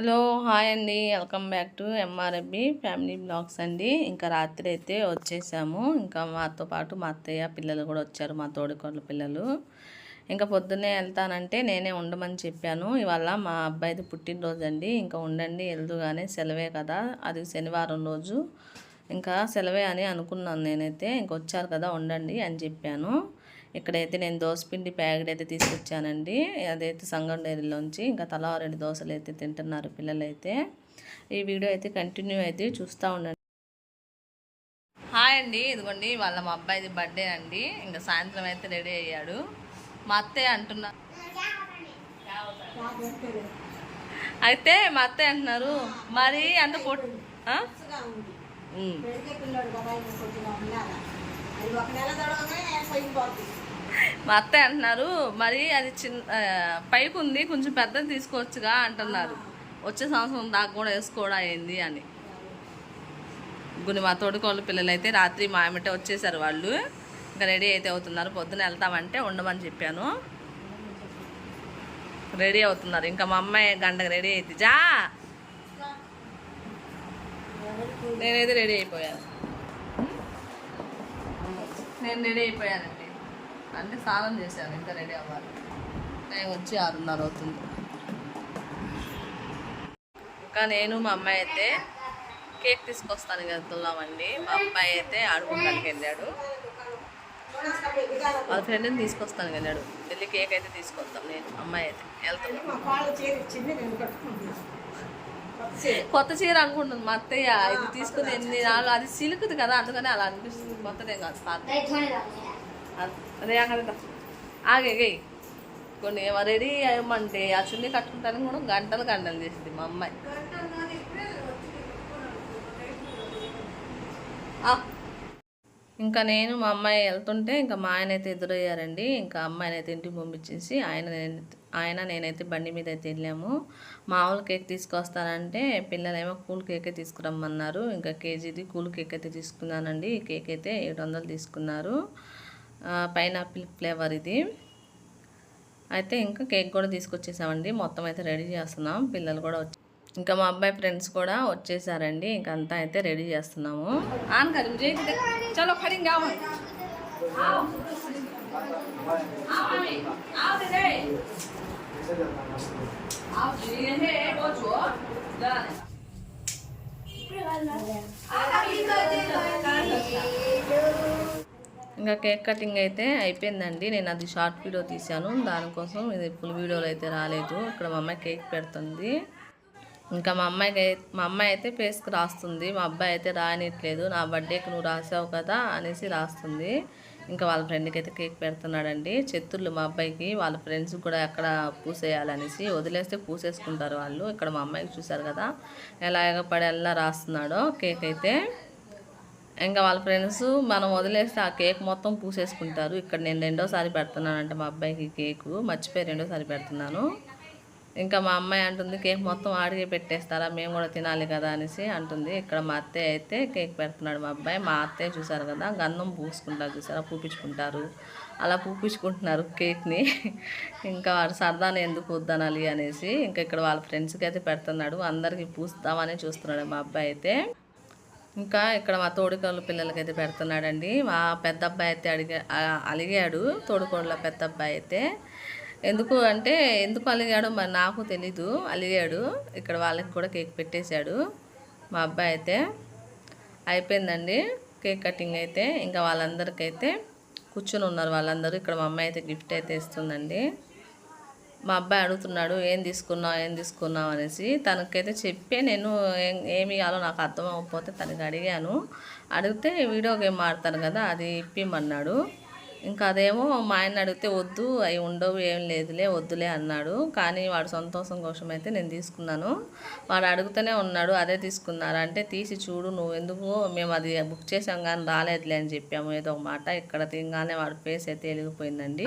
Hello hi అండి. Welcome back to M R A B family blogs అండి. ఇంకా రాత్రి అయితే వచ్చేసాము. ఇంకా మాతో పాటు మా అత్తయ్య పిల్లలు కూడా వచ్చారు మా తోడుకోళ్ళ పిల్లలు. ఇంకా పొద్దున్నే వెళ్తానంటే నేనే ఉండమని చెప్పాను. ఇవాళ మా అబ్బాయిది పుట్టినరోజు అండి. ఇంకా ఉండండి వెళ్దుగానే సెలవే కదా. అది శనివారం రోజు. ఇంకా సెలవే అని అనుకున్నాను నేనైతే. ఇంకొచ్చారు కదా ఉండండి అని చెప్పాను. ఇక్కడైతే నేను దోసపిండి ప్యాకెట్ అయితే తీసుకొచ్చానండి. అదైతే సంగం డైరీలోంచి ఇంకా తలా రెండు దోశలు అయితే తింటున్నారు పిల్లలైతే. ఈ వీడియో అయితే కంటిన్యూ అయితే చూస్తూ ఉండండి. హాయ్ అండి ఇదిగోండి వాళ్ళ మా అబ్బాయిది బర్త్డే అండి. ఇంకా సాయంత్రం అయితే రెడీ అయ్యాడు. మా అత్తయ్య అంటున్నారు అయితే మా అత్తయ్య అంటున్నారు మరి అంత పొట్టు అది ఒక నెల మా అత్తయ్య అంటున్నారు మరి అది చిన్న పైకి ఉంది కొంచెం పెద్దది తీసుకోవచ్చుగా అంటున్నారు. వచ్చే సంవత్సరం దాకా కూడా వేసుకోవడం అయింది అని. గుని మా తోడుకోళ్ళ పిల్లలు అయితే రాత్రి మా ఆమెటే వచ్చేసారు వాళ్ళు. ఇంకా రెడీ అయితే అవుతున్నారు పొద్దున వెళ్తామంటే ఉండమని చెప్పాను. రెడీ అవుతున్నారు. ఇంకా మా అమ్మాయి గంటకు రెడీ అయితే జా! నేనైతే రెడీ అయిపోయాను. నేను రెడీ అయిపోయానండి. అంటే స్నానం చేశాను ఇంకా రెడీ అవ్వాలి. టైం వచ్చి ఆరున్నర అవుతుంది. ఇంకా నేను మా అమ్మాయి అయితే కేక్ తీసుకొస్తాను వెళ్తున్నామండి మా అబ్బాయి అయితే ఆడుకోవడానికి వెళ్ళాడు. వాళ్ళ ఫ్రెండ్ని తీసుకొస్తాను వెళ్ళాడు. వెళ్ళి కేక్ అయితే తీసుకొస్తాం నేను అమ్మాయి అయితే. వెళ్తాను కొత్త చీర. అనుకుంటుంది మా అత్తయ్య. ఇది తీసుకుని ఎన్ని నాలుగు అది సిలుకుది కదా అందుకని అలా అనిపిస్తుంది. కొత్తదేం కాదు అదే అక్కడ ఆగే కొన్ని రెడీ అయ్యమంటే ఆ చున్నీ కట్టుకుంటానికి కూడా గంటలు గంటలు చేసింది మా అమ్మాయి. ఇంకా నేను మా అమ్మాయి వెళ్తుంటే ఇంకా మా ఆయన అయితే ఎదురయ్యారండి. ఇంకా అమ్మాయిని అయితే ఇంటికి పంపించేసి ఆయన ఆయన నేనైతే బండి మీద అయితే వెళ్ళాము. మామూలు కేక్ తీసుకొస్తానంటే పిల్లలేమో కూల్ కేకే తీసుకురమ్మన్నారు. ఇంకా కేజీది కూల్ కేక్ అయితే తీసుకున్నానండి. ఈ కేక్ అయితే ఏడు వందలు తీసుకున్నారు. పైనాపిల్ ఫ్లేవర్ ఇది అయితే ఇంకా కేక్ కూడా తీసుకొచ్చేసామండి మొత్తం అయితే రెడీ చేస్తున్నాం పిల్లలు కూడా వచ్చి ఇంకా మా అబ్బాయి ఫ్రెండ్స్ కూడా వచ్చేసారండి ఇంకా అంతా అయితే రెడీ చేస్తున్నాము చలో ఖడింగ్ ఇంకా కేక్ కటింగ్ అయితే అయిపోయిందండి. నేను అది షార్ట్ వీడియో తీశాను. దానికోసం ఇది ఫుల్ వీడియోలు అయితే రాలేదు. ఇక్కడ మా అమ్మాయి కేక్ పెడుతుంది. ఇంకా మా అమ్మాయికి మా అమ్మాయి అయితే ఫేస్కి రాస్తుంది. మా అబ్బాయి అయితే రానిట్లేదు నా బర్త్డేకి నువ్వు రాసావు కదా అనేసి రాస్తుంది. ఇంకా వాళ్ళ ఫ్రెండ్కి అయితే కేక్ పెడుతున్నాడండి. చెత్తుర్లు మా అబ్బాయికి. వాళ్ళ ఫ్రెండ్స్ కూడా ఎక్కడ పూసేయాలనేసి వదిలేస్తే పూసేసుకుంటారు వాళ్ళు. ఇక్కడ మా అమ్మాయికి చూశారు కదా. ఎలా ఎగపడి ఎలా రాస్తున్నాడో కేక్ అయితే. ఇంకా వాళ్ళ ఫ్రెండ్స్ మనం వదిలేస్తే ఆ కేక్ మొత్తం పూసేసుకుంటారు. ఇక్కడ నేను రెండోసారి పెడుతున్నానంటే మా అబ్బాయికి కేకు. మర్చిపోయి రెండోసారి పెడుతున్నాను. ఇంకా మా అమ్మాయి అంటుంది కేక్ మొత్తం ఆడిగే పెట్టేస్తారా? మేము కూడా తినాలి కదా అనేసి అంటుంది. ఇక్కడ మా అత్తయ్య అయితే కేక్ పెడుతున్నాడు మా అబ్బాయి. మా అత్తయ్య చూసారు కదా గంధం పూసుకుంటారు చూసారా? పూపించుకుంటారు. అలా పూపించుకుంటున్నారు కేక్ని. ఇంకా వాడు సరదాను ఎందుకు వద్దనాలి అనేసి ఇంకా ఇక్కడ వాళ్ళ ఫ్రెండ్స్కి అయితే పెడుతున్నాడు. అందరికీ పూస్తామని చూస్తున్నాడు మా అబ్బాయి అయితే. ఇంకా ఇక్కడ మా తోడుకోళ్ళ పిల్లలకైతే పెడుతున్నాడండి. మా పెద్ద అబ్బాయి అయితే అడిగా అలిగాడు. తోడుకోళ్ళ పెద్ద అబ్బాయి అయితే ఎందుకు అంటే ఎందుకు అలిగాడో మరి నాకు తెలీదు. అలిగాడు. ఇక్కడ వాళ్ళకి కూడా కేక్ పెట్టేశాడు. మా అబ్బాయి అయితే అయిపోయిందండి. కేక్ కటింగ్ అయితే. ఇంకా వాళ్ళందరికైతే కూర్చొని ఉన్నారు. వాళ్ళందరూ ఇక్కడ మా అమ్మాయి అయితే గిఫ్ట్ అయితే ఇస్తుందండి. మా అబ్బాయి అడుగుతున్నాడు ఏం తీసుకున్నావు ఏం తీసుకున్నావు? అనేసి. తనకైతే చెప్పే నేను ఏం ఏమి ఇవ్వాలో నాకు అర్థం అవ్వకపోతే తనకి అడిగాను. అడిగితే వీడియో గేమ్ ఆడతాను కదా అది ఇప్పిమన్నాడు ఇంకా అదేమో మా ఆయన అడిగితే వద్దు అవి ఉండవు ఏం లేదులే వద్దులే అన్నాడు. కానీ వాడు సంతోషం కోసం అయితే నేను తీసుకున్నాను. వాడు అడుగుతూనే ఉన్నాడు అదే తీసుకున్నారా? అంటే తీసి చూడు నువ్వు ఎందుకు మేము అది బుక్ చేసాం కానీ రాలేదులే అని చెప్పాము. ఏదో ఒక మాట ఇక్కడ తినగానే వాడి ఫేస్ అయితే వెలిగిపోయిందండి.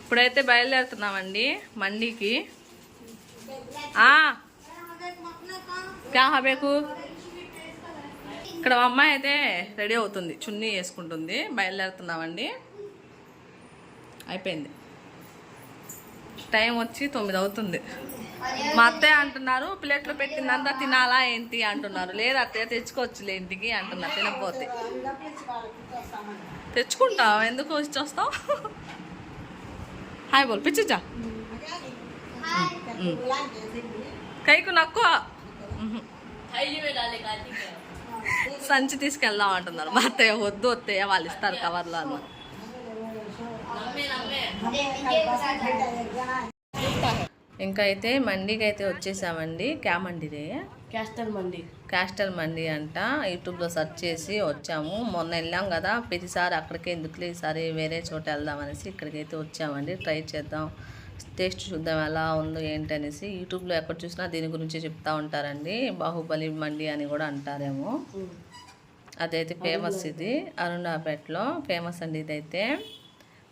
ఇప్పుడైతే బయలుదేరుతున్నామండి మండీకి. ఆ, ఇక్కడ అమ్మాయి అయితే రెడీ అవుతుంది చున్నీ వేసుకుంటుంది. బయలుదేరుతున్నామండి. అయిపోయింది. టైం వచ్చి తొమ్మిది అవుతుంది. మా అత్తయ్య అంటున్నారు ప్లేట్లో పెట్టిందంతా తినాలా ఏంటి? అంటున్నారు. లేదు అత్తయ్య తెచ్చుకోవచ్చులే ఇంటికి అంటున్నారు. తినకపోతే. తెచ్చుకుంటావు? ఎందుకు వచ్చి వస్తావు హాయ్ బోల్ పిచ్చిచా కైకు నక్కువ. సంచి తీసుకెళ్దాం అంటున్నారు. మా అత్తయ్య వద్దు అత్తయ్య వాళ్ళు ఇస్తారు కవర్లో అన్న ఇంకా అయితే మండీకి అయితే వచ్చేసామండి. క్యా మండీరే క్యాస్టర్ మండి. క్యాస్టల్ మండి అంట. యూట్యూబ్లో సెర్చ్ చేసి వచ్చాము. మొన్న వెళ్ళాం కదా. ప్రతిసారి అక్కడికే ఎందుకులే ఈసారి వేరే చోట వెళ్దాం అనేసి ఇక్కడికైతే వచ్చామండి. ట్రై చేద్దాం. టేస్ట్ చూద్దాం ఎలా ఉందో ఏంటనేసి యూట్యూబ్లో ఎక్కడ చూసినా దీని గురించి చెప్తా ఉంటారండి. బాహుబలి మండి అని కూడా అంటారేమో. అదైతే ఫేమస్ ఇది. అరుణాపేటలో ఫేమస్ అండి ఇదైతే.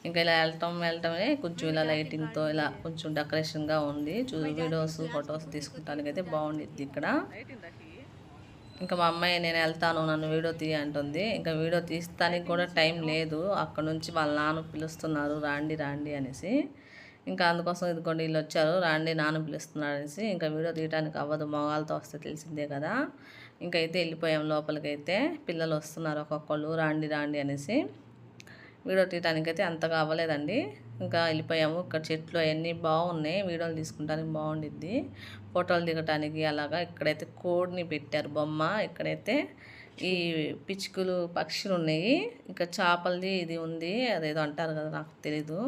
ఇంకా ఇలా వెళ్ళటం వెళ్ళటమే కొంచెం ఇలా లైటింగ్తో ఇలా కొంచెం డెకరేషన్గా ఉంది. చూ వీడియోస్ ఫొటోస్ తీసుకుంటానికి అయితే బాగుండిద్ది ఇక్కడ. ఇంకా మా అమ్మాయి నేను వెళ్తాను నన్ను వీడియో తీయ అంటుంది. ఇంకా వీడియో తీస్తానికి కూడా టైం లేదు. అక్కడ నుంచి వాళ్ళ నాన్న పిలుస్తున్నారు రాండి రాండి అనేసి. ఇంకా అందుకోసం ఇదిగోండి వీళ్ళు వచ్చారు. రాండి నాన్న పిలుస్తున్నారు అనేసి. ఇంకా వీడియో తీయడానికి అవ్వదు మొగాలతో వస్తే తెలిసిందే కదా. ఇంకైతే అయితే వెళ్ళిపోయాం లోపలికైతే. పిల్లలు వస్తున్నారు ఒక్కొక్కళ్ళు రాండి రాండి అనేసి. వీడియో తీయడానికి అయితే అంతగా అవ్వలేదండి ఇంకా వెళ్ళిపోయాము. ఇక్కడ చెట్లు అవన్నీ బాగున్నాయి. వీడియోలు తీసుకుంటానికి బాగుండిద్ది. ఫోటోలు దిగటానికి అలాగా ఇక్కడైతే కోడిని పెట్టారు బొమ్మ. ఇక్కడైతే ఈ పిచ్చుకలు పక్షులు ఉన్నాయి. ఇంకా చేపలది ఇది ఉంది. అదేదో అంటారు కదా నాకు తెలీదు.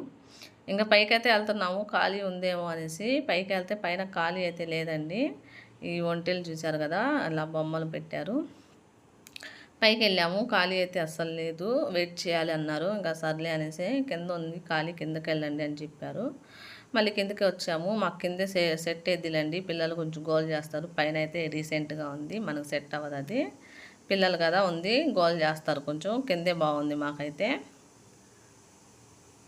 ఇంకా పైకి అయితే వెళ్తున్నాము. ఖాళీ ఉందేమో అనేసి పైకి వెళ్తే పైన ఖాళీ అయితే లేదండి. ఈ ఒంటెలు చూశారు కదా అలా బొమ్మలు పెట్టారు. పైకి వెళ్ళాము ఖాళీ అయితే అస్సలు లేదు. వెయిట్ చేయాలి అన్నారు. ఇంకా సర్లే అనేసి కింద ఉంది ఖాళీ కిందకి వెళ్ళండి అని చెప్పారు. మళ్ళీ కిందకి వచ్చాము. మాకు కిందే సె సెట్ ఎద్దిలండి పిల్లలు కొంచెం గోల్ చేస్తారు. పైన అయితే రీసెంట్గా ఉంది. మనకు సెట్ అవ్వదు అది. పిల్లలు కదా ఉంది. గోల్ చేస్తారు కొంచెం. కిందే బాగుంది మాకైతే.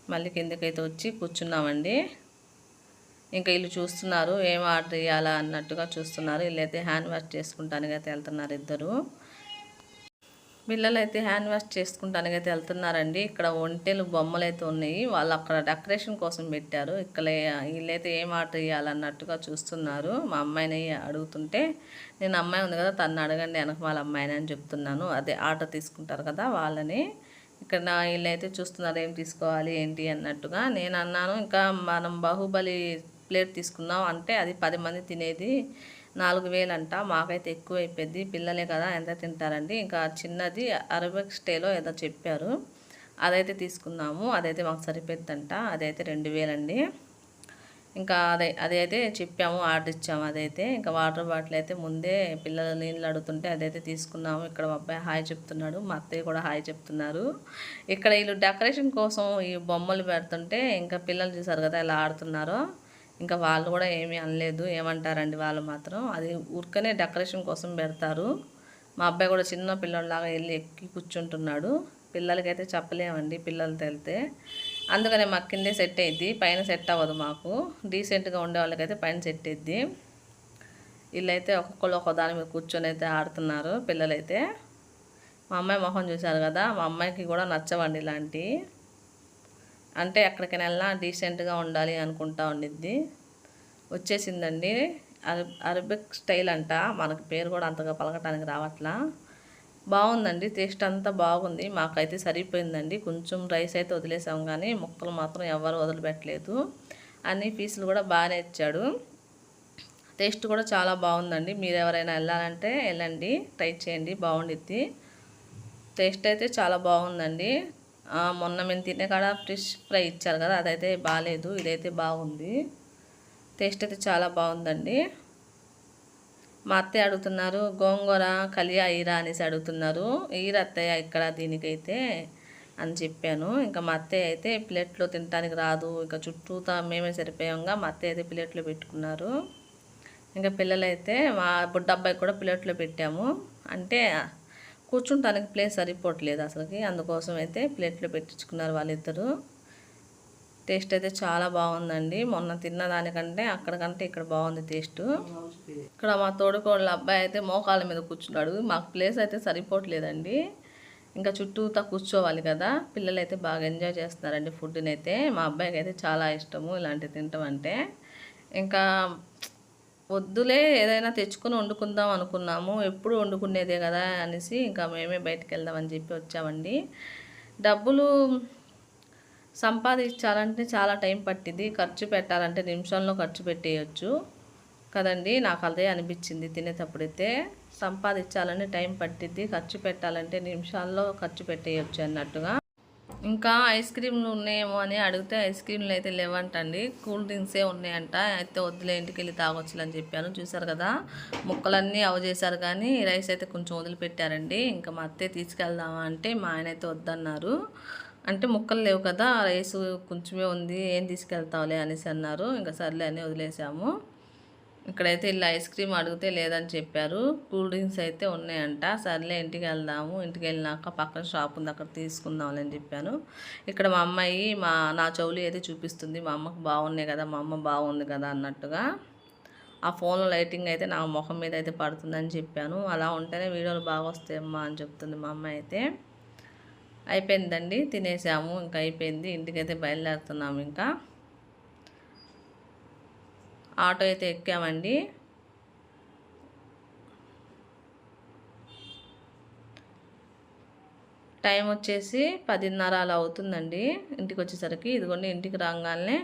మళ్ళీ కిందకైతే వచ్చి కూర్చున్నామండి. ఇంకా వీళ్ళు చూస్తున్నారు. ఏం ఆర్డర్ చేయాలా అన్నట్టుగా చూస్తున్నారు. వీళ్ళైతే హ్యాండ్ వాష్ చేసుకుంటానికి అయితే వెళ్తున్నారు ఇద్దరు. పిల్లలు అయితే హ్యాండ్ వాష్ చేసుకుంటానికి అయితే వెళ్తున్నారండి. ఇక్కడ ఒంటెలు బొమ్మలు అయితే ఉన్నాయి. వాళ్ళు అక్కడ డెకరేషన్ కోసం పెట్టారు. ఇక్కడ వీళ్ళైతే ఏం ఆర్డర్ చేయాలన్నట్టుగా చూస్తున్నారు. మా అమ్మాయిని అడుగుతుంటే నేను అమ్మాయి ఉంది కదా తను అడగండి వెనక వాళ్ళ అమ్మాయిని అని చెప్తున్నాను. అదే ఆర్డర్ తీసుకుంటారు కదా వాళ్ళని. ఇక్కడ వీళ్ళైతే చూస్తున్నారు ఏం తీసుకోవాలి ఏంటి అన్నట్టుగా. నేను అన్నాను ఇంకా మనం బాహుబలి ప్లేట్ తీసుకున్నాం అంటే అది పది మంది తినేది. నాలుగు వేలు అంట మాకైతే ఎక్కువ అయిపోయింది పిల్లలే కదా ఎంత తింటారండి? ఇంకా చిన్నది అరబిక్ స్టేలో ఏదో చెప్పారు. అదైతే తీసుకున్నాము అదైతే మాకు సరిపోద్దంట. అదైతే రెండు వేలండి. ఇంకా అదే అదైతే చెప్పాము ఆర్డర్ ఇచ్చాము అదైతే. ఇంకా వాటర్ బాటిల్ అయితే ముందే పిల్లలు నీళ్ళు అడుగుతుంటే అదైతే తీసుకున్నాము. ఇక్కడ మా అబ్బాయి హాయ్ చెప్తున్నాడు. మా అత్తయ్య కూడా హాయ్ చెప్తున్నారు. ఇక్కడ వీళ్ళు డెకరేషన్ కోసం ఈ బొమ్మలు పెడుతుంటే ఇంకా పిల్లలు చూసారు కదా ఎలా ఆడుతున్నారో. ఇంకా వాళ్ళు కూడా ఏమీ అనలేదు ఏమంటారండి వాళ్ళు మాత్రం. అది ఊరికనే డెకరేషన్ కోసం పెడతారు. మా అబ్బాయి కూడా చిన్న పిల్లలాగా వెళ్ళి ఎక్కి కూర్చుంటున్నాడు. పిల్లలకైతే చెప్పలేమండి పిల్లలు వెళ్తే అందుకనే మాకు కిందే సెట్ అయింది పైన సెట్ అవ్వదు మాకు. డీసెంట్గా ఉండే వాళ్ళకైతే పైన సెట్ అయ్యిద్ది వీళ్ళైతే ఒక్కొక్కరు ఒక్కొక్క దాని మీద కూర్చొని అయితే ఆడుతున్నారు పిల్లలైతే. మా అమ్మాయి మొహం చూశారు కదా మా అమ్మాయికి కూడా నచ్చవండి ఇలాంటివి అంటే ఎక్కడికైనా వెళ్ళినా డీసెంట్గా ఉండాలి అనుకుంటా ఉండిద్ది. వచ్చేసిందండి. అరబ్ అరబిక్ స్టైల్ అంట. మనకి పేరు కూడా అంతగా పలకటానికి రావట్లా. బాగుందండి. టేస్ట్ అంతా బాగుంది. మాకైతే సరిపోయిందండి. కొంచెం రైస్ అయితే వదిలేసాం కానీ ముక్కలు మాత్రం ఎవరు వదిలిపెట్టలేదు. అన్ని పీసులు కూడా బాగానే ఇచ్చాడు. టేస్ట్ కూడా చాలా బాగుందండి. మీరు ఎవరైనా వెళ్ళాలంటే వెళ్ళండి. ట్రై చేయండి. బాగుండిద్ది. టేస్ట్ అయితే చాలా బాగుందండి. మొన్న మేము తినే కాడ ఫిష్ ఫ్రై ఇచ్చారు కదా అదైతే బాగాలేదు ఇదైతే బాగుంది. టేస్ట్ అయితే చాలా బాగుందండి. మా అత్తయ్య అడుగుతున్నారు గోంగూర కలియా ఈరా అనేసి అడుగుతున్నారు. ఈర అత్తయ్య ఇక్కడ దీనికైతే అని చెప్పాను. ఇంకా మా అత్తయ్య అయితే ప్లేట్లో తినడానికి రాదు ఇంకా చుట్టూతా మేమే సరిపోయాంగా మా అత్తయ్య అయితే ప్లేట్లో పెట్టుకున్నారు. ఇంకా పిల్లలైతే మా బుడ్డబ్బాయి కూడా ప్లేట్లో పెట్టాము. అంటే కూర్చుంటానికి ప్లేస్ సరిపోవట్లేదు అసలుకి. అందుకోసం అయితే ప్లేట్లో పెట్టించుకున్నారు వాళ్ళిద్దరూ. టేస్ట్ అయితే చాలా బాగుందండి. మొన్న తిన్న దానికంటే అక్కడికంటే ఇక్కడ బాగుంది టేస్ట్. ఇక్కడ మా తోడుకోళ్ళ అబ్బాయి అయితే మోకాళ్ళ మీద కూర్చున్నాడు. మాకు ప్లేస్ అయితే సరిపోవట్లేదండి. ఇంకా చుట్టూతా కూర్చోవాలి కదా. పిల్లలు అయితే బాగా ఎంజాయ్ చేస్తున్నారండి ఫుడ్ని అయితే మా అబ్బాయికి అయితే చాలా ఇష్టము ఇలాంటివి తింటాం అంటే. ఇంకా వద్దులే ఏదైనా తెచ్చుకొని వండుకుందాం అనుకున్నాము ఎప్పుడు వండుకునేదే కదా అనేసి ఇంకా మేమే బయటకు వెళ్దామని చెప్పి వచ్చామండి. డబ్బులు సంపాదించాలంటే చాలా టైం పట్టింది ఖర్చు పెట్టాలంటే నిమిషంలో ఖర్చు పెట్టేయచ్చు కదండి. నాకు అదే అనిపించింది తినేటప్పుడైతే. సంపాదించాలంటే టైం పట్టిద్ది ఖర్చు పెట్టాలంటే నిమిషాల్లో ఖర్చు పెట్టేయచ్చు అన్నట్టుగా. ఇంకా ఐస్ క్రీమ్లు ఉన్నాయేమో అని అడిగితే ఐస్ క్రీమ్లు అయితే లేవంటండి. కూల్ డ్రింక్సే ఉన్నాయంట. అయితే వద్దులే ఇంటికి వెళ్ళి తాగొచ్చులే అని చెప్పాను. చూసారు కదా ముక్కలన్నీ అవ చేశారు కానీ రైస్ అయితే కొంచెం వదిలిపెట్టారండి. ఇంకా మా అత్తే తీసుకెళ్దామా అంటే మా ఆయన అయితే వద్దన్నారు. అంటే ముక్కలు లేవు కదా రైస్ కొంచెమే ఉంది ఏం తీసుకెళ్తావులే అనేసి అన్నారు. ఇంకా సర్లే అని వదిలేసాము. ఇక్కడైతే ఇలా ఐస్ క్రీమ్ అడిగితే లేదని చెప్పారు. కూల్ డ్రింక్స్ అయితే ఉన్నాయంట. సర్లే ఇంటికి వెళ్దాము. ఇంటికి వెళ్ళినాక పక్కన షాప్ ఉంది అక్కడ తీసుకుందాంలే అని చెప్పాను. ఇక్కడ మా అమ్మాయి మా నా చెవులు అయితే చూపిస్తుంది. మా అమ్మకు బాగున్నాయి కదా మా అమ్మ బాగుంది కదా అన్నట్టుగా. ఆ ఫోన్లో లైటింగ్ అయితే నా ముఖం మీద అయితే పడుతుందని చెప్పాను. అలా ఉంటేనే వీడియోలు బాగా వస్తాయమ్మా అని చెప్తుంది మా అమ్మ అయితే. అయిపోయిందండి తినేసాము. ఇంకా అయిపోయింది. ఇంటికైతే బయలుదేరుతున్నాము ఇంకా. ఆటో అయితే ఎక్కామండి. టైం వచ్చేసి పదిన్నర అలా అవుతుందండి. ఇంటికి వచ్చేసరికి ఇదిగోండి ఇంటికి రాగానే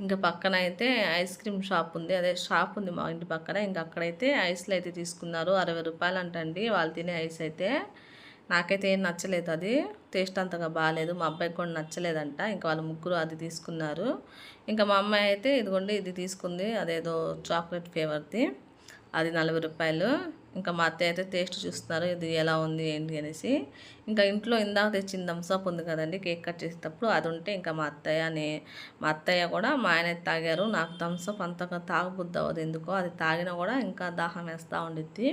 ఇంకా పక్కన అయితే ఐస్ క్రీమ్ షాప్ ఉంది. అదే షాప్ ఉంది మా ఇంటి పక్కన. ఇంకా అక్కడైతే ఐస్లు అయితే తీసుకున్నారు. అరవై రూపాయలు అంటండి వాళ్ళు తినే ఐస్ అయితే. నాకైతే ఏం నచ్చలేదు అది. టేస్ట్ అంతగా బాగాలేదు మా అబ్బాయికి కూడా నచ్చలేదంట. ఇంకా వాళ్ళు ముగ్గురు అది తీసుకున్నారు. ఇంకా మా అమ్మాయి అయితే ఇదిగోండి ఇది తీసుకుంది. అదేదో చాక్లెట్ ఫ్లేవర్ది. అది నలభై రూపాయలు. ఇంకా మా అత్తయ్య అయితే టేస్ట్ చూస్తున్నారు. ఇది ఎలా ఉంది ఏంటి అనేసి. ఇంకా ఇంట్లో ఇందాక తెచ్చిన థమ్స్అప్ ఉంది కదండి కేక్ కట్ చేసేటప్పుడు అది ఉంటే ఇంకా మా అత్తయ్య అని మా అత్తయ్య కూడా మా ఆయన అయితే తాగారు. నాకు థమ్స్అప్ అంతగా తాగబుద్ది అవ్వదు. ఎందుకో అది తాగినా కూడా ఇంకా దాహం వేస్తూ ఉండిద్ది.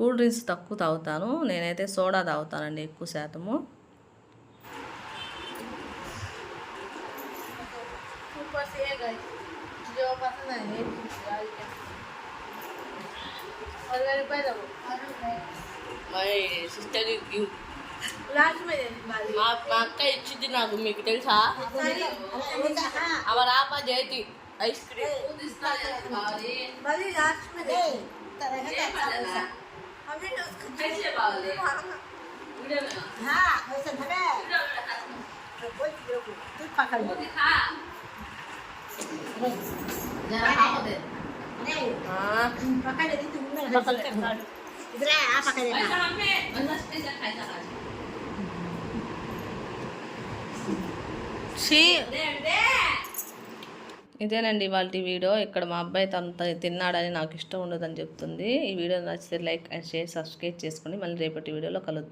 కూల్ డ్రింక్స్ తక్కువ తాగుతాను నేనైతే సోడా తాగుతానండి ఎక్కువ శాతము మా అక్క ఇచ్చింది నాకు మీకు తెలుసా అవ రాపా జయతి ఐస్ క్రీమ్ Sí. ఇదేనండి ఇవాళ వీడియో. ఇక్కడ మా అబ్బాయి తను తిన్నాడని నాకు ఇష్టం ఉండదని చెప్తుంది. ఈ వీడియో నచ్చితే లైక్ అండ్ షేర్ సబ్స్క్రైబ్ చేసుకోండి మళ్ళీ రేపటి వీడియోలో కలుద్దాం.